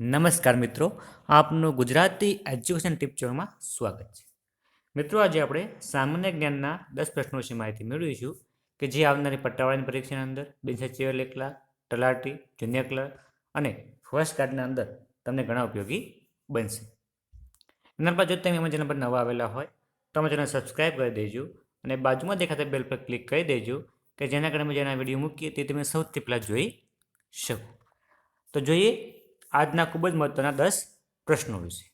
નમસ્કાર મિત્રો, આપનું ગુજરાતી એજ્યુકેશન ટીપ ચેનલમાં સ્વાગત છે. મિત્રો, આજે આપણે સામાન્ય જ્ઞાનના દસ પ્રશ્નો વિશે માહિતી મેળવીશું કે જે આવનારી પટ્ટાવાળાની પરીક્ષાની અંદર બિનસચિવ લેખલા તલાટી જુનિયર ક્લર્ક અને ફર્સ્ટ કાર્ડના અંદર તમને ઘણા ઉપયોગી બનશે. એના બાદ જો તમે અમારા ચેનલ પર નવા આવેલા હોય, તો અમે ચેનલ સબસ્ક્રાઈબ કરી દેજો અને બાજુમાં દેખાતા બેલ પર ક્લિક કરી દેજો કે જેના કારણે અમે જેના વીડિયો મૂકીએ તે તમે સૌથી પહેલાં જોઈ શકો. તો જોઈએ આજના ખૂબ જ મહત્વના દસ પ્રશ્નો વિશે.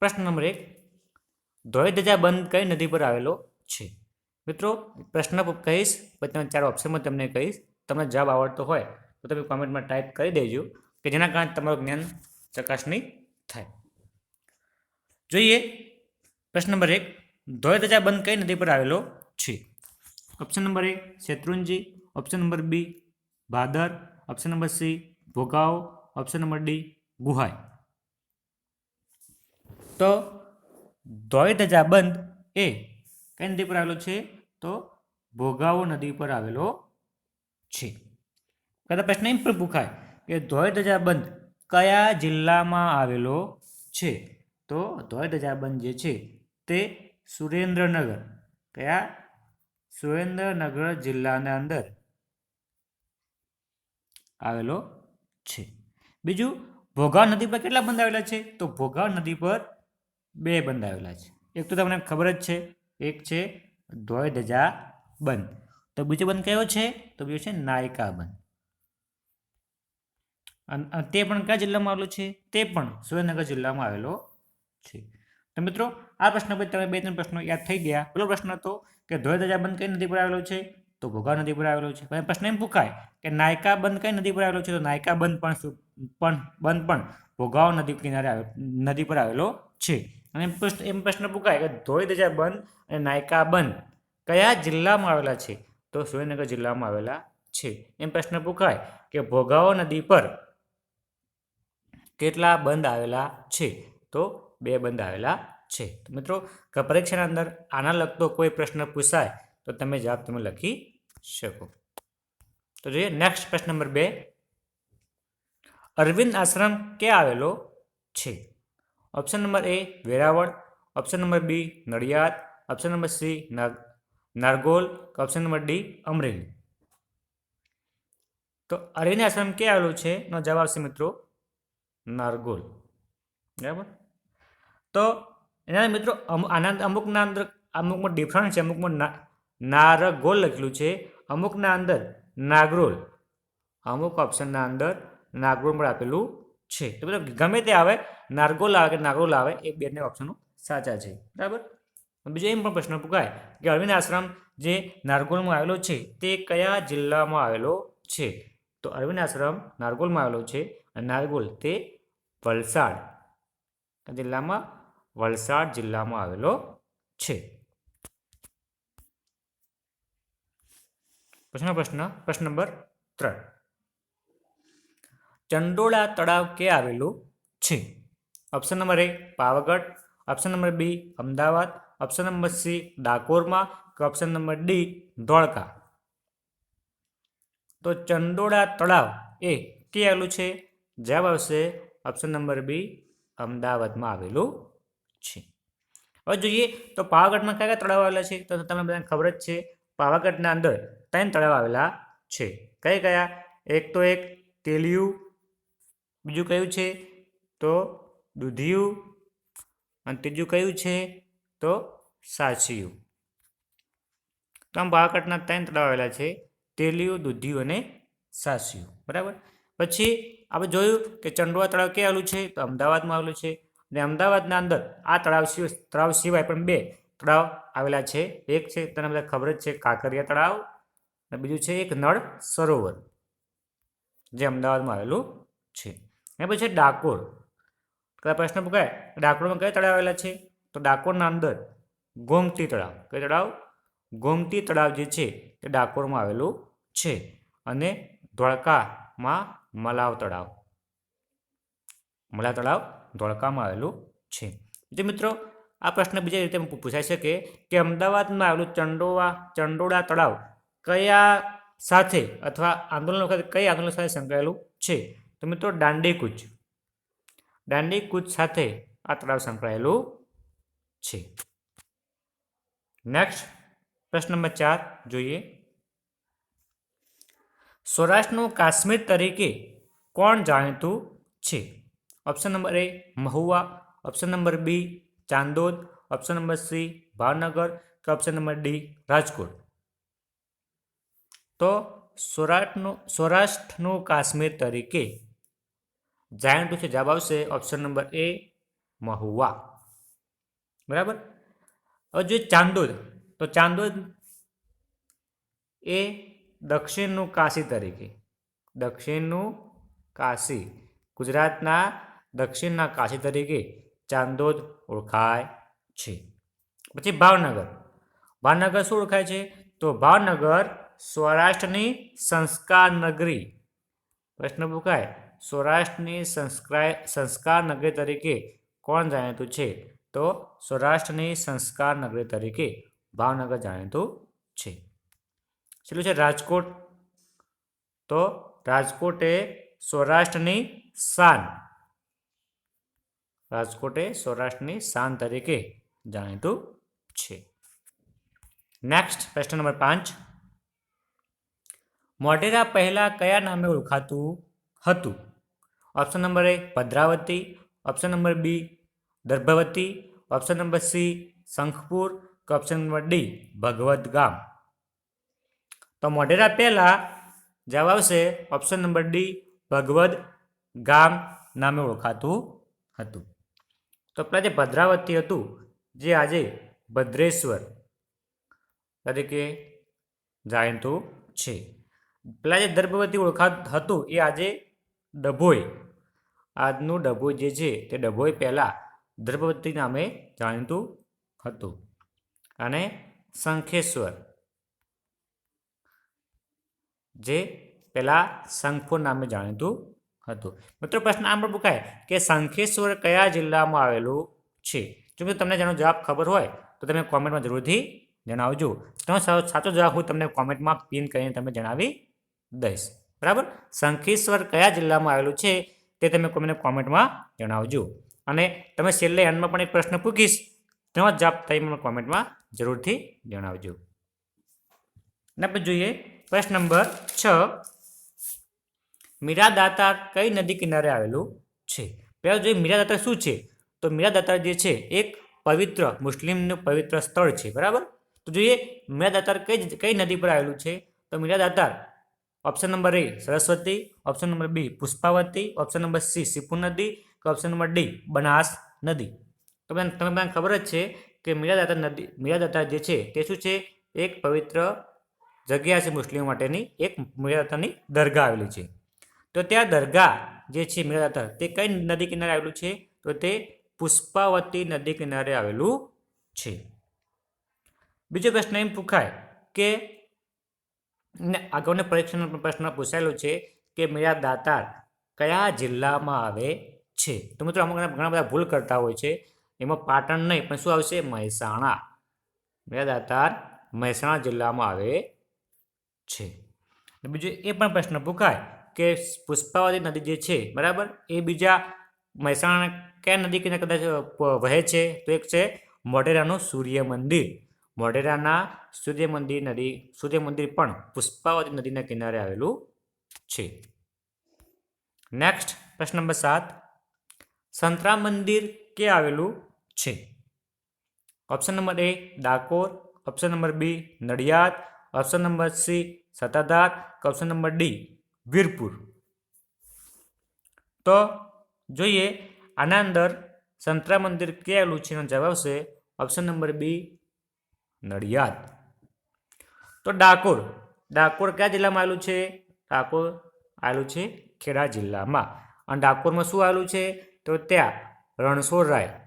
પ્રશ્ન નંબર એક ધોળી ધજા બંધ કઈ નદી પર આવેલો છે? મિત્રો, પ્રશ્ન કહીશ, પછી તમે ચાર ઓપ્શનમાં તમને કહીશ. તમને જવાબ આવડતો હોય, તો તમે કોમેન્ટમાં ટાઈપ કરી દેજો, કે જેના કારણે તમારું જ્ઞાન ચકાસણી થાય. જોઈએ, પ્રશ્ન નંબર એક ધોળી બંધ કઈ નદી પર આવેલો છે? Option number A, Shetrunji. Option number B, Bhadar. Option number C Bhogavo. Option number D Guhai તો ધોળી ધજા બંધ એ કઈ નદી પર આવેલો છે? તો ભોગાવો નદી પર આવેલો છે. કદાચ પ્રશ્ન એમ પણ પૂછાય કે ધોય ધજા બંધ કયા જિલ્લામાં આવેલો છે? તો ધોય ધજા બંધ જે છે તે સુરેન્દ્રનગર. કયા? સુરેન્દ્રનગર જિલ્લાના અંદર. આવેલો છે. બીજું ભોગા નદી પર કેટલા બંધ આવેલા છે? તો ભોગા નદી પર બે બંધ આવેલા છે. એક તો તમને ખબર જ છે, એક છે ધોય ધજા બંધ. તો બીજો બંધ કયો છે? તો બીજો છે નાયકા બંધ. તે પણ કયા જિલ્લામાં આવેલો છે? તે પણ સુરેન્દ્રનગર જિલ્લામાં આવેલો છે. તો મિત્રો, આ પ્રશ્ન પછી તમે બે, ત્રણ પ્રશ્નો યાદ થઈ ગયા. પેલો પ્રશ્ન હતો કે ધોય ધજા બંધ કઈ નદી પર આવેલો છે? તો ભોગા નદી પર આવેલો છે. પ્રશ્ન એમ પૂછાય કે નાયકા બંધ કઈ નદી પર આવેલો છે? તો નાયકા બંધ પણ પણ, બંધ પણ ભોગાવ નદી કિનારે આવે, નદી પર આવેલો છે. અને પ્રશ્ન, એમ પ્રશ્ન પૂછાય કે ધોળીધજા બંધ અને નાયકા બંધ કયા જિલ્લામાં આવેલા છે? તો સુરેન્દ્રનગર જિલ્લામાં આવેલા છે. એમ પ્રશ્ન પૂછાય કે ભોગાવો નદી પર કેટલા બંધ આવેલા છે? તો બે બંધ આવેલા છે. મિત્રો પરીક્ષાના અંદર. આના લગતો કોઈ પ્રશ્ન પૂછાય તો તમે જવાબ તમે લખી શકો. તો જોઈએ નેક્સ્ટ પ્રશ્ન નંબર બે. અરવિંદ આશ્રમ ક્યાં આવેલો છે? Option number A Veraval. Option number B Nadiad. Option number C Nargol. Option number D Amreli. તો અરવિંદ આશ્રમ ક્યાં આવેલું છે? નો જવાબ આવશે મિત્રો, નારગોલ. બરાબર? તો એના મિત્રો આનંદ અમુકના અંદર અમુકમાં ડિફરન્ટ છે, અમુકમાં નારગોલ લખેલું છે. અમુકના અંદર નાગરોલ, અમુક ઓપ્શનના અંદર નાગરોલ પણ આપેલું છે. તો બધું ગમે તે આવે, નારગોલ આવે કે નાગરોલ આવે, એ બંને ઓપ્શનો સાચા છે. બરાબર? બીજો એમ પણ પ્રશ્ન પૂછાય કે અરવિંદ આશ્રમ જે નારગોલમાં આવેલો છે, તે કયા જિલ્લામાં આવેલો છે? તો અરવિંદ આશ્રમ નારગોલમાં આવેલો છે અને નારગોલ તે વલસાડ જિલ્લામાં વલસાડ જિલ્લામાં આવેલો છે. પ્રશ્ન પ્રશ્ન પ્રશ્ન નંબર ત્રણ. ચંડોળા તળાવ ક્યાં આવેલું છે? Option number A Pavagadh. Option number B Ahmedabad. Option number C ડાકોરમાં. કે ઓપ્શન નંબર ડી ધોળકા. તો ચંડોળા તળાવ એ ક્યાં આવેલું છે? જવાબ આવશે ઓપ્શન નંબર બી અમદાવાદમાં આવેલું છે. હવે જોઈએ, તો પાવાગઢમાં કયા કયા તળાવ આવેલા છે? તો તમને બધાને ખબર જ છે પાવાગઢના અંદર ત્રણ તળાવ આવેલા છે. કયા કયા? એક તો એક, તેલિયું. બીજું કયું છે? તો દૂધિયું. અને ત્રીજું કયું છે? તો સાચિયું. તો આમ પાવાગઢના ત્રણ તળાવ આવેલા છે. તેલિયું, દૂધિયું અને સાચિયું. બરાબર? પછી આપણે જોયું કે ચંડોળા તળાવ ક્યાં આવેલું છે? તો અમદાવાદમાં આવેલું છે. અને અમદાવાદના અંદર આ તળાવ તળાવ સિવાય પણ બે તળાવ આવેલા છે. એક છે, તને બધા ખબર જ છે, કાંકરિયા તળાવ અને બીજું છે એક નળ સરોવર, જે અમદાવાદમાં આવેલું છે. એ પછી ડાકોર કદાચ પ્રશ્ન પૂછાય ડાકોરમાં કયા તળાવ આવેલા છે? તો ડાકોરના અંદર ગોમતી તળાવ. કઈ તળાવ? ગોમતી તળાવ જે છે, તે ડાકોરમાં આવેલું છે અને ધોળકામાં મલાવ તળાવ. મલાવ તળાવ ધોળકામાં આવેલું છે. જે મિત્રો આ પ્રશ્ન બીજા રીતે પૂછાઈ શકે કે અમદાવાદમાં આવેલું ચંડોવા, ચંડોળા તળાવ કયા સાથે અથવા આંદોલન વખતે કઈ આંદોલન સાથે સંકળાયેલું છે? તો મિત્રો દાંડી કૂચ દાંડી કૂચ સાથે આ તળાવ સંકળાયેલું છે. નેક્સ્ટ પ્રશ્ન નંબર ચાર જોઈએ. સૌરાષ્ટ્રનું કાશ્મીર તરીકે કોણ જાણીતું છે? Option number A Mahuva. Option number B Chandod option number C Bhavnagar કે ઓપ્શન નંબર ડી રાજકોટ. તો સૌરાષ્ટ્રનું સૌરાષ્ટ્રનું કાશ્મીર તરીકે જાણતું છે, જવાબ આવશે ઓપ્શન નંબર એ મહુવા. બરાબર? હવે જોઈએ ચાંદોદ. તો ચાંદોદ એ દક્ષિણનું કાશી તરીકે, દક્ષિણનું કાશી. ગુજરાતના દક્ષિણના કાશી તરીકે ચાંદોદ ઓળખાય છે. પછી ભાવનગર. ભાવનગર શું ઓળખાય છે? તો ભાવનગર સૌરાષ્ટ્રની સંસ્કાર નગરી પ્રશ્ન પૂછાય સૌરાષ્ટ્રની સંસ્કાર સંસ્કાર નગરી તરીકે કોણ જાણીતું છે? તો સૌરાષ્ટ્રની સંસ્કાર નગરી તરીકે ભાવનગર જાણીતું છે. છેલ્લું છે રાજકોટ. તો રાજકોટ એ સૌરાષ્ટ્રની શાન રાજકોટ એ સૌરાષ્ટ્રની શાન તરીકે જાણીતું છે. નેક્સ્ટ પ્રશ્ન નંબર પાંચ. મોઢેરા પહેલાં કયા નામે ઓળખાતું હતું? Option number A Bhadravati. Option number B Darbhavati. Option number C Shankhpur. કે ઓપ્શન નંબર ડી ભગવત ગામ તો મોઢેરા પહેલાં જવાબ આવશે ઓપ્શન નંબર ડી ભગવદ ગામ નામે ઓળખાતું હતું. તો પેલા જે ભદ્રાવતી હતું, જે આજે ભદ્રેશ્વર તરીકે જાણીતું છે. પેલા જે દર્ભવતી ઓળખાત હતું, એ આજે ડભોઈ. આજનું ડભોઈ જે છે, તે ડભોઈ પહેલાં દર્ભવતી નામે જાણીતું હતું. અને શંખેશ્વર, જે પહેલાં શંખપુર નામે જાણીતું હતું. મિત્રો, પ્રશ્ન આમ પણ પૂછાય કે શંખેશ્વર કયા જિલ્લામાં આવેલું છે? જો મિત્રો, તમને જેનો જવાબ ખબર હોય, તો તમે કોમેન્ટમાં જરૂરથી જણાવજો. તેનો સાચો જવાબ હું તમને કોમેન્ટમાં પિન કરીને તમે જણાવી દઈશ. બરાબર? શંખેશ્વર કયા જિલ્લામાં આવેલું છે, તે તમે મને કોમેન્ટમાં જણાવજો. અને તમે છેલ્લે એન્ડમાં પણ એક પ્રશ્ન પૂછીશ, તેનો જવાબ તમે મને કોમેન્ટમાં જરૂરથી જણાવજો. ને આપણે જોઈએ પ્રશ્ન નંબર છ. મીરા દાતાર કઈ નદી કિનારે આવેલું છે? પહેલાં જોઈએ મીરાદાતાર શું છે? તો મીરાદાતાર જે છે, એક પવિત્ર મુસ્લિમનું પવિત્ર સ્થળ છે, બરાબર? તો જોઈએ મીરાદાતાર કઈ કઈ નદી પર આવેલું છે? તો Miradatar option number A Saraswati option number B Pushpavati option number C Sipu નદી કે ઓપ્શન નંબર ડી બનાસ નદી? તો તમને તમે બધાને ખબર જ છે કે મીરાદાતાર નદી મીરાદાતા જે છે તે શું છે? એક પવિત્ર જગ્યા છે મુસ્લિમો માટેની, એક મીરાદાતાની દરગાહ આવેલી છે. તો ત્યાં દરગાહ જે છે મીરાદાતા તે કઈ નદી કિનારે આવેલું છે? તો તે પુષ્પાવતી નદી કિનારે આવેલું છે. બીજો પ્રશ્ન એમ પૂછાય કે અગાઉના પરીક્ષાનો પ્રશ્ન પૂછાયેલો છે કે મીરા દાતાર કયા જિલ્લામાં આવે છે? તો મિત્રો અમુક ઘણા બધા ભૂલ કરતા હોય છે. એમાં પાટણ નહીં, પણ શું આવશે? મહેસાણા. મીરા દાતાર મહેસાણા જિલ્લામાં આવે છે. બીજું એ પણ પ્રશ્ન પૂછાય કે પુષ્પાવતી નદી જે છે, બરાબર? એ બીજા મહેસાણા કયા નદી કિનારે કદાચ વહે છે, તો એક છે મોઢેરાનું સૂર્ય મંદિર મોઢેરાના સૂર્ય મંદિર નદી સૂર્ય મંદિર પણ પુષ્પાવતી નદીના કિનારે આવેલું છે. નેક્સ્ટ પ્રશ્ન નંબર સાત. સંતરામ મંદિર કે આવેલું છે? Option number A Dakor. Option number B Nadiad. Option number C Satadhar કે ઓપ્શન નંબર ડી વીરપુર. તો જોઈએ આના અંદર સંતરા મંદિર ક્યાં આવેલું છે એનો જવાબ આવશે ઓપ્શન નંબર બી નડિયાદ. તો ડાકોર. ડાકોર કયા જિલ્લામાં આવેલું છે? ડાકોર આવેલું છે ખેડા જિલ્લામાં. અને ડાકોરમાં શું આવેલું છે? તો ત્યાં રણછોડરાય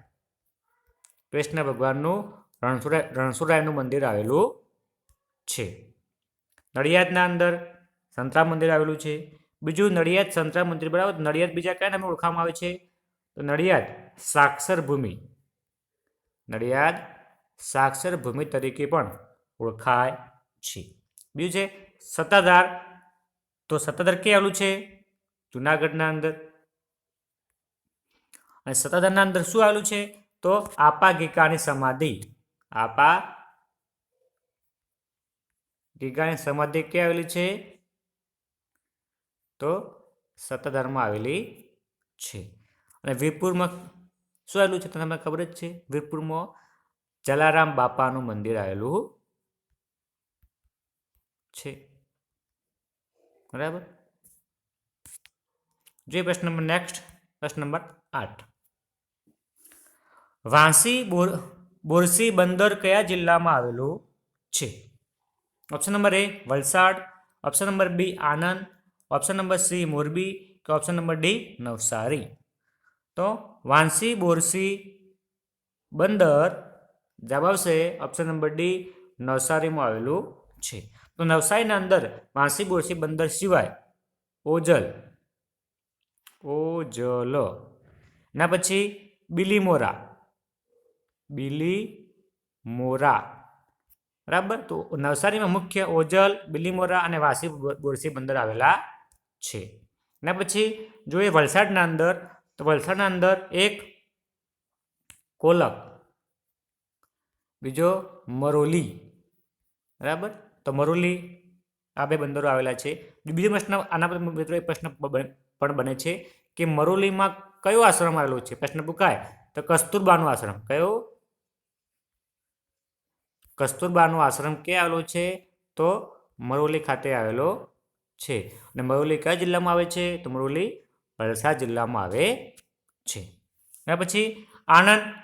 કૃષ્ણ ભગવાનનું રણછોડરાય રણછોડરાયનું મંદિર આવેલું છે. નડિયાદના અંદર સંતરામ મંદિર આવેલું છે. બીજું નડિયાદ સંતરા મંદિર, બરાબર? નડિયાદ બીજા કયા નામે ઓળખવામાં આવે છે? તો નડિયાદ સાક્ષર ભૂમિ. નડિયાદ સાક્ષર ભૂમિ તરીકે પણ ઓળખાય છે. બીજું છે સત્તાધાર. તો સત્તાધાર ક્યાં આવેલું છે? જુનાગઢના અંદર. અને સત્તાધારના અંદર શું આવેલું છે? તો આપા ગીકાની સમાધિ. આપા ગીકાની સમાધિ ક્યાં આવેલી છે? તો સત્તાધારમાં આવેલી છે. અને વીરપુરમાં શું આવેલું છે? તમને ખબર જ છે. વીરપુરમાં જલારામ બાપાનું મંદિર આવેલું છે. બરાબર? જોઈએ પ્રશ્ન નંબર નેક્સ્ટ પ્રશ્ન નંબર આઠ. વાંસી બોર, બોરસી બંદર કયા જિલ્લામાં આવેલું છે? Option number A Valsad. Option number B Anand. Option number C Morbi કે ઓપ્શન નંબર ડી નવસારી તો વાંસી બોરસી બંદર જવાબ આવશે ઓપ્શન નંબર ડી નવસારીમાં આવેલું છે. તો નવસારીના અંદર વાંસી બોરસી બંદર સિવાય ઓજલ ઓજલ. એના પછી બિલીમોરા બિલીમોરા. બરાબર? તો નવસારીમાં મુખ્ય ઓજલ, બિલીમોરા અને વાસી બોરસી બંદર આવેલા છે. ને પછી જોઈએ વલસાડના અંદર, તો વલસાડના અંદર એક કોલક, બીજો મરોલી, બરાબર? તો મરોલી આ બે બંદરો આવેલા છે. બીજો પ્રશ્ન, આના પર મિત્રો એ પ્રશ્ન પણ બને છે કે મરોલીમાં કયો આશ્રમ આવેલો છે? પ્રશ્ન પૂછાય તો કસ્તુરબાનો આશ્રમ. કયો? કસ્તુરબાનો આશ્રમ ક્યાં આવેલો છે? તો મરોલી ખાતે આવેલો છે. અને મરોલી કયા જિલ્લામાં આવે છે? તો મરોલી વલસાડ જિલ્લામાં આવે છે. ત્યાર પછી આણંદ.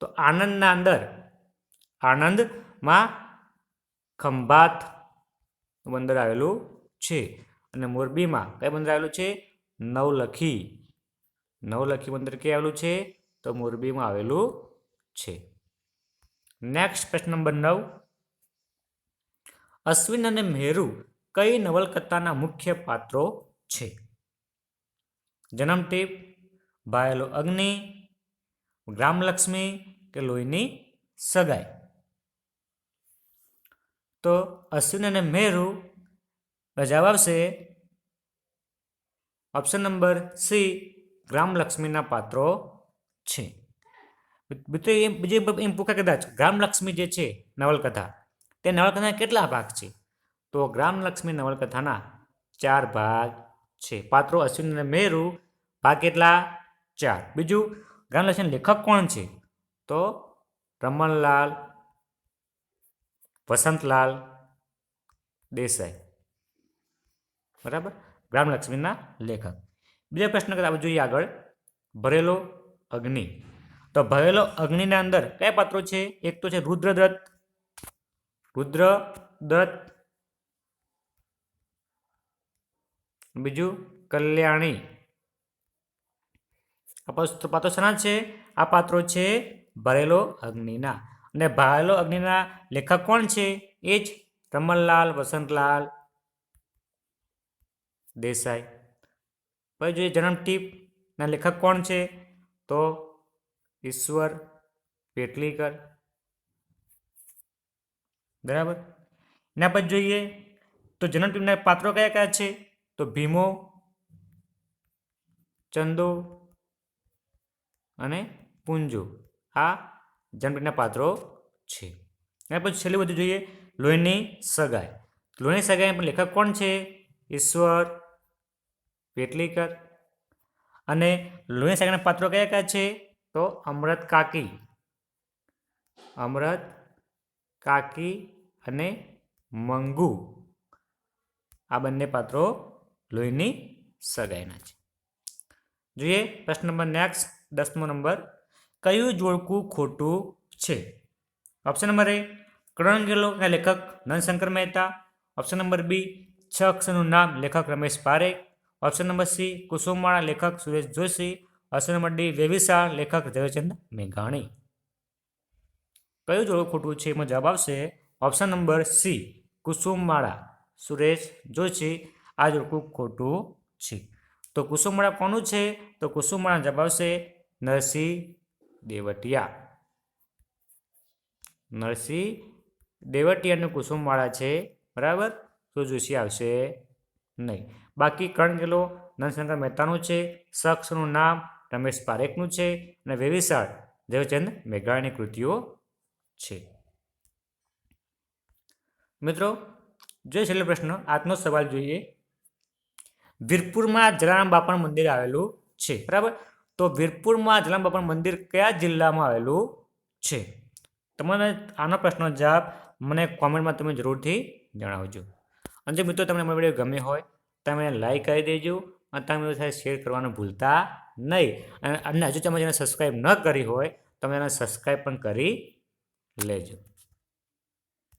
તો આણંદના અંદર, આણંદમાં ખંભાત બંદર આવેલું છે. અને મોરબીમાં કઈ બંદર આવેલું છે? નવલખી. નવલખી બંદર ક્યાં આવેલું છે? તો મોરબીમાં આવેલું છે. નેક્સ્ટ પ્રશ્ન નંબર નવ. અશ્વિન અને મેરુ કઈ નવલકથાના મુખ્ય પાત્રો છે? જન્મટીપ ભાયેલો અગ્નિ, ગ્રામલક્ષ્મી કે લોહીની સગાઈ? તો અશ્વિન અને મેરુ જવાબ આવશે ઓપ્શન નંબર સી, ગ્રામલક્ષ્મીના પાત્રો છે. મિત્રો, એમ બીજી એમ પૂછા કદાચ, ગ્રામલક્ષ્મી જે છે નવલકથા, તે નવલકથાના કેટલા ભાગ છે? તો ગ્રામલક્ષ્મી નવલકથાના ચાર ભાગ છે. પાત્રો અશ્વિન અને મેરુ. ભાગ કેટલા? ચાર. બીજું ગ્રામલક્ષ્મી લેખક કોણ છે? તો રમણલાલ, વસંતલાલ દેસાઈ. બરાબર? ગ્રામલક્ષ્મીના લેખક. બીજા પ્રશ્ન કરતા આપણે જોઈએ આગળ. ભરેલો અગ્નિ. તો ભરેલો અગ્નિના અંદર કયા પાત્રો છે? એક તો છે રુદ્રદત્ત. રુદ્રદત્ત બીજું કલ્યાણી. પાત્રો શાના છે? આ પાત્રો છે ભરેલો અગ્નિના. અને ભરેલો અગ્નિના લેખક કોણ છે? એ જ રમણલાલ વસંતલાલ દેસાઈ. પછી જોઈએ જન્મ ટીપના લેખક કોણ છે? તો ઈશ્વર પેટલીકર. બરાબર? એના પછી જોઈએ તો જન્મ ટીપના પાત્રો કયા કયા છે? તો ભીમો, ચંદો અને પુંજો આ જનપ્રિયના પાત્રો છે. અને પછી છેલ્લું બધું જોઈએ, લોહીની સગાઈ. લોહીની સગાઈ પણ લેખક કોણ છે? ઈશ્વર, પેટલીકર. અને લોહીની સગાઈના પાત્રો કયા કયા છે? તો અમૃત કાકી. અમૃત કાકી અને મંગુ. આ બંને પાત્રો લોહીની સગાઈના છે. જોઈએ પ્રશ્ન નંબર નેક્સ્ટ દસમો નંબર, કયું જોડકું ખોટું છે? ઓપ્શન નંબર એ કણંગેલોના લેખક Nandshankar Mehta. Option number B છ અક્ષરનું નામ લેખક Ramesh Parekh. Option number C Kusumala લેખક Suresh Joshi. Option number D Vevisa લેખક ઝવેરચંદ મેઘાણી. કયું જોડું ખોટું છે? એમાં જવાબ આવશે. Option number C Kusummala Suresh Joshi. આ જોડકું ખોટું છે. તો કુસુમળા કોનું છે? તો કુસુમળા જવાબ આવશે નરસિંહ દેવટિયા. નરસિંહ દેવટિયાનું કુસુમવાળા છે, બરાબર? તો જોશી આવશે નહીં. બાકી કણ ગેલો નંદશંકર મહેતાનું છે, શખ્સનું નામ રમેશ પારેખનું છે અને વેવિશાળ દેવચંદ મેઘાણીની કૃતિઓ છે. મિત્રો જોઈએ છેલ્લો પ્રશ્ન, આજનો સવાલ જોઈએ વીરપુરમાં જલારામ બાપાનું મંદિર આવેલું છે. બરાબર? તો વીરપુરમાં જલારામ બાપાનું મંદિર કયા જિલ્લામાં આવેલું છે? તમને આનો પ્રશ્નનો જવાબ મને કોમેન્ટમાં તમે જરૂરથી જણાવજો. અને જો મિત્રો તમને અમારો વીડિયો ગમે હોય, તમે લાઈક કરી દેજો અને તમે સાથે શેર કરવાનું ભૂલતા નહીં. અને હજુ તમે જેને સબસ્ક્રાઈબ ન કરી હોય, તમે એને સબસ્ક્રાઈબ પણ કરી લેજો.